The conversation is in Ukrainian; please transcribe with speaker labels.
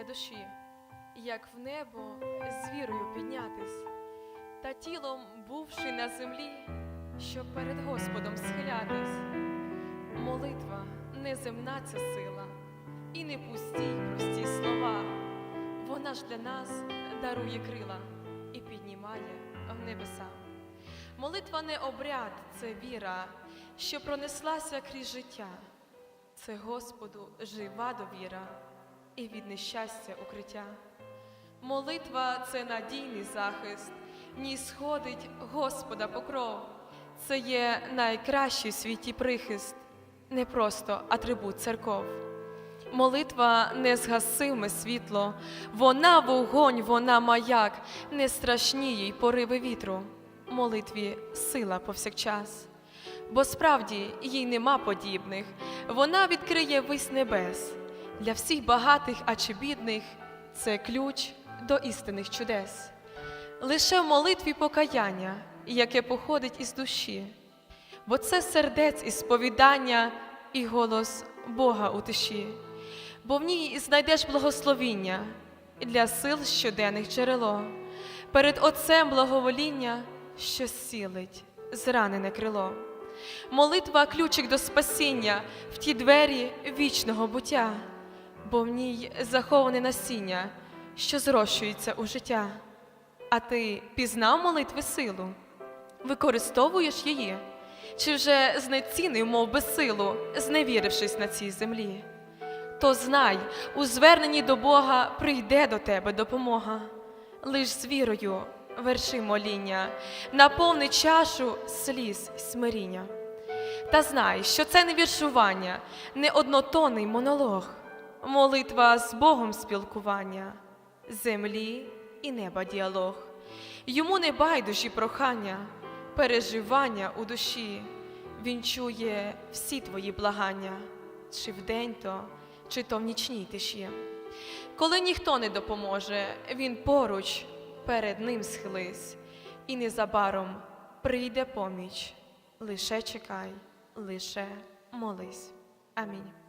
Speaker 1: для душі, як в небо з вірою піднятись, та тілом, бувши на землі, щоб перед Господом схилятись. Молитва неземна ця сила, і не пусті прості слова. Вона ж для нас дарує крила і піднімає в небеса. Молитва не обряд, це віра, що пронеслася крізь життя. Це Господу жива довіра і від нещастя укриття. Молитва це надійний захист, в ній сходить Господа покров. Це є найкращий в світі прихист, не просто атрибут церков. Молитва не згасиме світло, вона вогонь, вона маяк, не страшні їй пориви вітру. Молитві сила повсякчас. Бо справді їй нема подібних, вона відкриє вись небес. Для всіх багатих, а чи бідних, це ключ до істинних чудес. Лише в молитві покаяння, яке походить із душі, бо це сердець і сповідання і голос Бога у тиші, бо в ній знайдеш благословіння для сил щоденних джерело, перед Отцем благовоління, що зцілить зранене крило. Молитва ключик до спасіння в ті двері вічного буття, бо в ній заховане насіння, що зрощується у життя. А ти пізнав молитви силу, використовуєш її, чи вже знецінив, мов безсилу, зневірившись на цій землі? То знай, у зверненні до Бога прийде до тебе допомога. Лиш з вірою верши моління, наповни чашу сліз смиріння. Та знай, що це не віршування, не однотонний монолог, молитва з Богом спілкування, землі і неба діалог. Йому не байдужі прохання, переживання у душі. Він чує всі твої благання, чи вдень то, чи то в нічній тиші. Коли ніхто не допоможе, він поруч перед ним схились, і незабаром прийде поміч. Лише чекай, лише молись. Амінь.